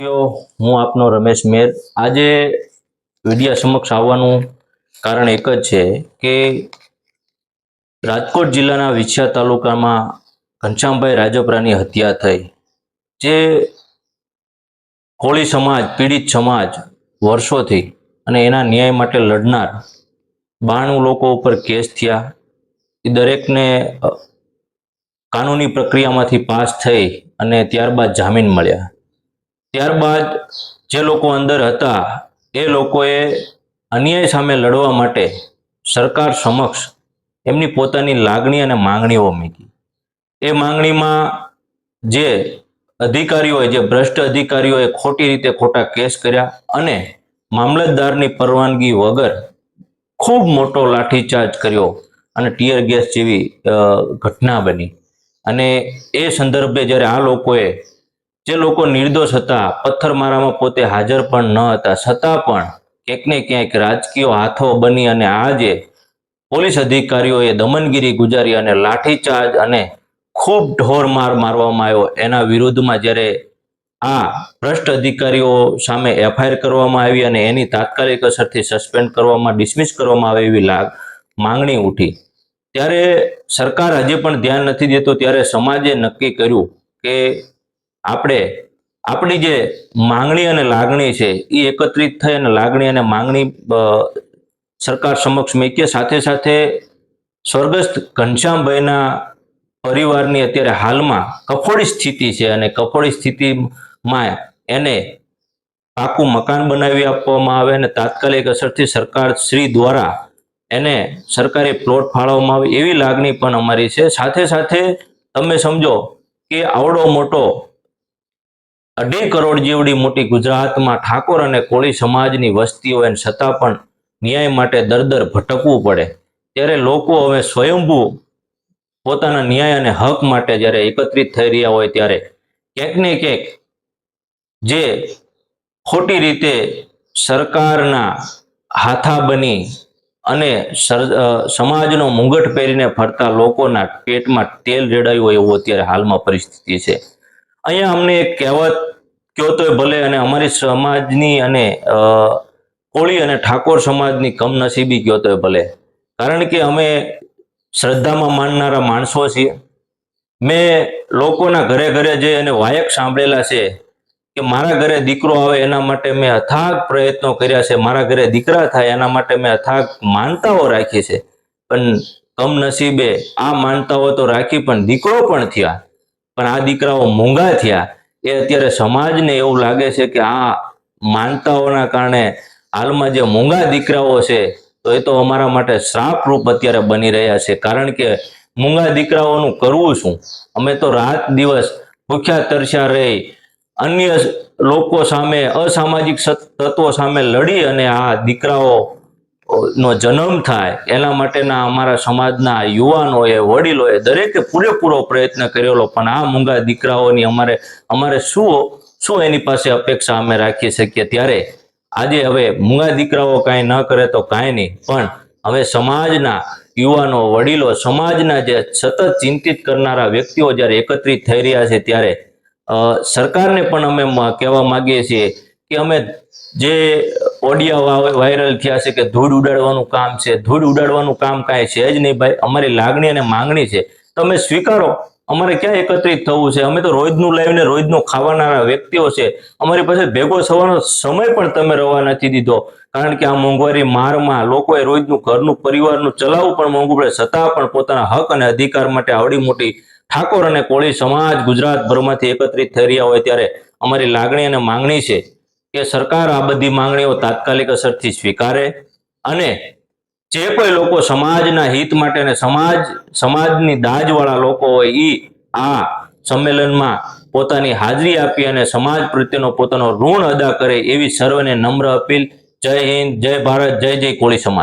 હું આપનો રમેશ મેર. આજે મીડિયા સમક્ષ આવવાનું કારણ એક જ છે કે રાજકોટ જિલ્લાના વિછા તાલુકામાં ઘનશ્યામભાઈ રાજપરાની હત્યા થઈ, જે કોળી સમાજ, પીડિત સમાજ વર્ષોથી અને એના ન્યાય માટે લડનાર બાણું લોકો ઉપર કેસ થયા. એ દરેકને કાનૂની પ્રક્રિયામાંથી પાસ થઈ અને ત્યારબાદ જામીન મળ્યા. ત્યારબાદ જે લોકો અંદર હતા, એ લોકોએ અન્યાય સામે લડવા માટે સરકાર સમક્ષ એમની પોતાની લાગણી અને માંગણીઓ મૂકી. એ માંગણીમાં જે અધિકારીઓએ, જે ભ્રષ્ટ અધિકારીઓએ ખોટી રીતે ખોટા કેસ કર્યા અને મામલતદારની પરવાનગી વગર ખૂબ મોટો લાઠીચાર્જ કર્યો અને ટીયર ગેસ જેવી ઘટના બની. અને એ સંદર્ભે જ્યારે આ લોકોએ જે લોકો નિર્દોષ હતા, પથ્થરમારામાં પોતે હાજર પણ ન હતા. છતાં પણ ક્યાંક ને ક્યાંક રાજકીય હાથો બની અને આજે પોલીસ અધિકારીઓએ દમનગીરી ગુજારી અને લાઠીચાર્જ અને ખૂબ ઢોર માર મારવામાં આવ્યો. એના વિરુદ્ધમાં જ્યારે આ ભ્રષ્ટ અધિકારીઓ સામે એફઆઈઆર કરવામાં આવી અને એની તાત્કાલિક અસરથી સસ્પેન્ડ કરવામાં, ડિસમિસ કરવામાં આવે એવી લાગ, માંગણી ઉઠી. ત્યારે સરકાર હજી પણ ધ્યાન નથી દેતો, ત્યારે સમાજે નક્કી કર્યું કે આપણે આપણી જે માંગણી અને લાગણી છે એ એકત્રિત થઈ અને લાગણી અને માંગણી સરકાર સમક્ષ મૂકીએ. સાથે સાથે સ્વર્ગસ્થ ઘનશ્યામભાઈના પરિવારની અત્યારે હાલમાં કફોડી સ્થિતિ છે અને કફોડી સ્થિતિમાં એને પાકું મકાન બનાવી આપવામાં આવે અને તાત્કાલિક અસરથી સરકાર શ્રી દ્વારા એને સરકારે પ્લોટ ફાળવવામાં આવે એવી લાગણી પણ અમારી છે. સાથે સાથે તમે સમજો કે આવડો મોટો અઢી કરોડ જેવડી મોટી ગુજરાતમાં ઠાકોર અને કોળી સમાજની વસ્તી હોય છતાં પણ ન્યાય માટે દર દર ભટકવું પડે. ત્યારે લોકો હવે સ્વયંભૂ પોતાના ન્યાય અને હક માટે જ્યારે એકત્રિત થઈ રહ્યા હોય ત્યારે ક્યાંક ને ક્યાંક જે ખોટી રીતે સરકારના હાથા બની અને સમાજનો મુંગટ પહેરીને ફરતા લોકોના પેટમાં તેલ રેડાયું હોય એવું અત્યારે હાલમાં પરિસ્થિતિ છે. અહીંયા અમને એક કહેવત કહો તોય ભલે અને અમારી સમાજની અને કોળી અને ઠાકોર સમાજની કમનસીબી કહો તોય ભલે. કારણ કે અમે શ્રદ્ધામાં માનનારા માણસો છીએ. મેં લોકોના ઘરે ઘરે જઈ અને વાયક સાંભળેલા છે કે મારા ઘરે દીકરો આવે એના માટે મેં અથાગ પ્રયત્નો કર્યા છે, મારા ઘરે દીકરા થાય એના માટે મેં અથાગ માનતાઓ રાખી છે. પણ કમનસીબે આ માનતાઓ તો રાખી પણ દીકરો પણ થયા. પણ આ દીકરાઓ મૂંગા થયા. એ અત્યારે સમાજને એવું લાગે છે કે આ માનતાઓના કારણે હાલમાં જે મૂંગા દીકરાઓ છે, તો એ તો અમારા માટે શ્રાપરૂપ અત્યારે બની રહ્યા છે. કારણ કે મૂંગા દીકરાઓનું કરવું શું? અમે તો રાત દિવસ ભૂખ્યા તરસ્યા રહી, અન્ય લોકો સામે અસામાજિક તત્વો સામે લડી અને આ દીકરાઓ નો જન્મ થાય, એના માટેના અમારા સમાજના યુવાનોએ, વડીલોએ દરેકે પૂરેપૂરો પ્રયત્ન કરેલો. પણ આ મૂંગા દીકરાઓની અમારે અમારે શું શું એની પાસે અપેક્ષા અમે રાખી શકીએ? ત્યારે આજે હવે મૂંગા દીકરાઓ કાંઈ ન કરે તો કાંઈ નહીં. પણ હવે સમાજના યુવાનો, વડીલો, સમાજના જે સતત ચિંતિત કરનારા વ્યક્તિઓ જ્યારે એકત્રિત થઈ રહ્યા છે, ત્યારે સરકારને પણ અમે કહેવા માગીએ છીએ કે અમે જે ઓડિયા વાયરલ થયા છે કે ધૂળ ઉડાડવાનું કામ છે, ધૂળ ઉડાડવાનું કામ કાંઈ છે જ નહીં ભાઈ, અમારી લાગણી અને માંગણી છે. તમે સ્વીકારો, અમારે ક્યાં એકત્રિત થવું છે? અમે તો રોજનું લાવીને રોજનું ખાવાના વ્યક્તિઓ છે. અમારી પાસે ભેગો થવાનો સમય પણ તમે રવા નથી દીધો. કારણ કે આ મોંઘવારી મારમાં લોકોએ રોજનું ઘરનું પરિવારનું ચલાવવું પણ મોંઘું પડે. છતાં પણ પોતાના હક અને અધિકાર માટે આવડી મોટી ઠાકોર અને કોળી સમાજ ગુજરાતભરમાંથી એકત્રિત થઈ રહ્યા હોય ત્યારે અમારી લાગણી અને માંગણી છે. કે સરકાર આ બધી માંગણીઓ તાત્કાલિક અસરથી સ્વીકારે અને જે કોઈ લોકો સમાજના હિત માટે અને સમાજ, સમાજની દાજવાળા લોકો હોય એ આ સંમેલનમાં પોતાની હાજરી આપી અને સમાજ પ્રત્યેનો પોતાનો ઋણ અદા કરે એવી સર્વને નમ્ર અપીલ. જય હિન્દ, જય ભારત, જય જય કોળી સમાજ.